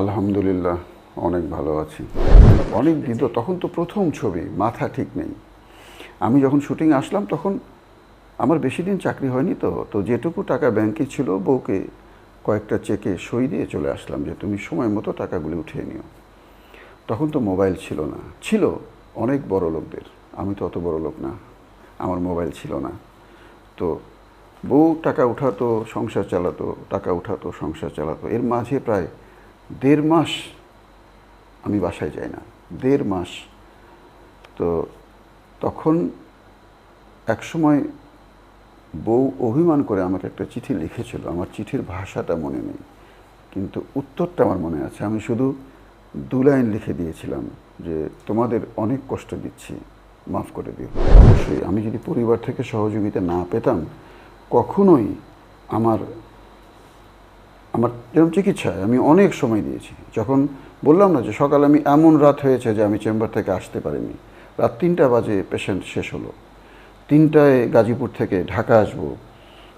আলহামদুলিল্লাহ, অনেক ভালো আছি। অনেক দিন তো, তখন তো প্রথম ছবি, মাথা ঠিক নেই। আমি যখন শুটিং আসলাম, তখন আমার বেশি দিন চাকরি হয়নি তো তো যেটুকু টাকা ব্যাংকে ছিল, বউকে কয়েকটা চেকে সই দিয়ে চলে আসলাম যে, তুমি সময় মতো টাকাগুলি উঠিয়ে নিও। তখন তো মোবাইল ছিল না। ছিল অনেক বড় লোকদের। আমি তো অত বড় লোক না, আমার মোবাইল ছিল না। তো বউ টাকা উঠাতো, সংসার চালাতো, টাকা উঠাতো, সংসার চালাতো। এর মাঝে প্রায় দেড় মাস আমি বাসায় যাই না, দেড় মাস। তো তখন এক সময় বউ অভিমান করে আমাকে একটা চিঠি লিখেছিল, আমার চিঠির ভাষাটা মনে নেই, কিন্তু উত্তরটা আমার মনে আছে। আমি শুধু দু লাইন লিখে দিয়েছিলাম যে, তোমাদের অনেক কষ্ট দিচ্ছি, মাফ করে দিও। অবশ্যই আমি যদি পরিবার থেকে সহযোগিতা না পেতাম, কখনোই আমার আমার যেরকম চিকিৎসায় আমি অনেক সময় দিয়েছি। যখন বললাম না যে সকালে আমি এমন রাত হয়েছে যে আমি চেম্বার থেকে আসতে পারিনি। রাত তিনটা বাজে পেশেন্ট শেষ হলো। তিনটায় গাজীপুর থেকে ঢাকা আসব।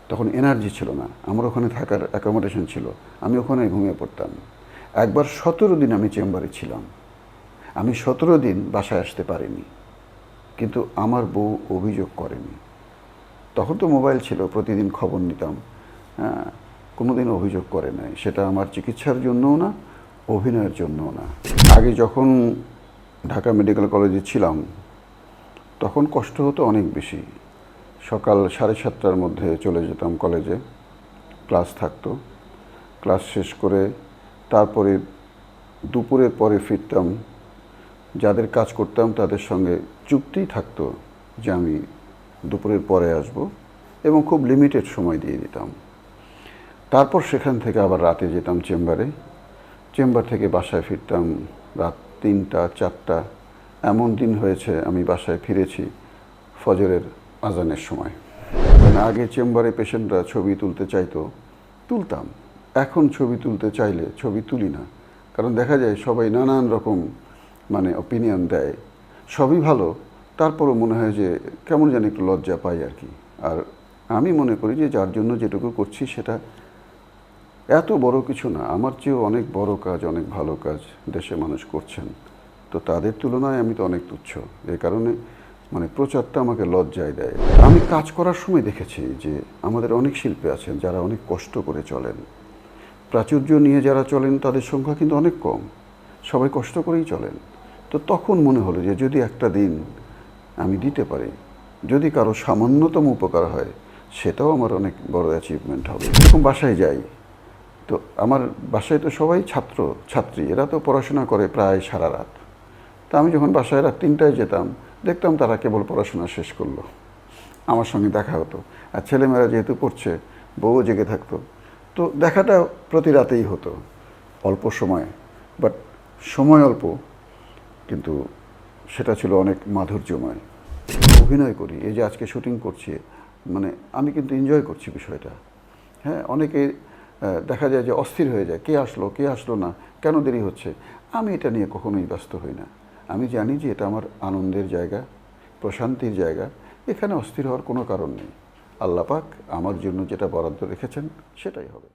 তখন এনার্জি ছিল না। আমার ওখানে থাকার অ্যাকোমোডেশন ছিল। আমি ওখানে ঘুমিয়ে পড়তাম। একবার সতেরো দিন আমি চেম্বারে ছিলাম। আমি সতেরো দিন বাসায় আসতে পারিনি। কিন্তু আমার বউ অভিযোগ করেনি। তখন তো মোবাইল ছিল, প্রতিদিন খবর নিতাম। হ্যাঁ কোনোদিন অভিযোগ করে নাই। সেটা আমার চিকিৎসার জন্যও না, অভিনয়ের জন্যও না। আগে যখন ঢাকা মেডিকেল কলেজে ছিলাম, তখন কষ্ট হতো অনেক বেশি। সকাল সাড়ে সাতটার মধ্যে চলে যেতাম কলেজে, ক্লাস থাকতো। ক্লাস শেষ করে তারপরে দুপুরের পরে ফিরতাম। যাদের কাজ করতাম তাদের সঙ্গে চুক্তি থাকতো যে আমি দুপুরের পরে আসব এবং খুব লিমিটেড সময় দিয়ে দিতাম। তারপর সেখান থেকে আবার রাতে যেতাম চেম্বারে। চেম্বার থেকে বাসায় ফিরতাম রাত তিনটা, চারটা। এমন দিন হয়েছে, আমি বাসায় ফিরেছি ফজরের আজানের সময়। আগে চেম্বারে পেশেন্টরা ছবি তুলতে চাইতো, তুলতাম। এখন ছবি তুলতে চাইলে ছবি তুলি না। কারণ দেখা যায় সবাই নানান রকম মানে অপিনিয়ন দেয়। সবই ভালো, তারপরও মনে হয় যে কেমন যেন একটু লজ্জা পাই আর কি। আর আমি মনে করি যে যার জন্য যেটুকু করছি সেটা এত বড় কিছু না, আমার চেয়েও অনেক বড় কাজ, অনেক ভালো কাজ দেশে মানুষ করছেন। তো তাদের তুলনায় আমি তো অনেক তুচ্ছ। এই কারণে মানে প্রচারটা আমাকে লজ্জায় দেয়। আমি কাজ করার সময় দেখেছি যে আমাদের অনেক শিল্পী আছেন যারা অনেক কষ্ট করে চলেন। প্রাচুর্য নিয়ে যারা চলেন, তাদের সংখ্যা কিন্তু অনেক কম। সবাই কষ্ট করেই চলেন। তো তখন মনে হলো যে যদি একটা দিন আমি দিতে পারি, যদি কারও সামান্যতম উপকার হয়, সেটাও আমার অনেক বড় অ্যাচিভমেন্ট হবে। এরকম বাসায় যাই তো আমার বাসায় তো সবাই ছাত্র, ছাত্রী, এরা তো পড়াশোনা করে প্রায় সারা রাত। তা আমি যখন বাসায় রাত তিনটায় যেতাম, দেখতাম তারা কেবল পড়াশোনা শেষ করল। আমার সঙ্গে দেখা হতো। আর ছেলেমেয়েরা যেহেতু পড়ছে বউও জেগে থাকতো। তো দেখাটা প্রতি রাতেই হতো, অল্প সময়। বাট সময় অল্প, কিন্তু সেটা ছিল অনেক মাধুর্যময়। অভিনয় করি, এই যে আজকে শুটিং করছি মানে আমি কিন্তু এনজয় করছি বিষয়টা। হ্যাঁ অনেকে দেখা যায় যে অস্থির হয়ে যায়, কে আসলো কে আসলো না, কেন দেরি হচ্ছে? আমি এটা নিয়ে কখনোই ব্যস্ত হই না। আমি জানি যে এটা আমার আনন্দের জায়গা, প্রশান্তির জায়গা, এখানে অস্থির হওয়ার কোনো কারণ নেই। আল্লাপাক আমার জন্য যেটা বরাদ্দ রেখেছেন, সেটাই হবে।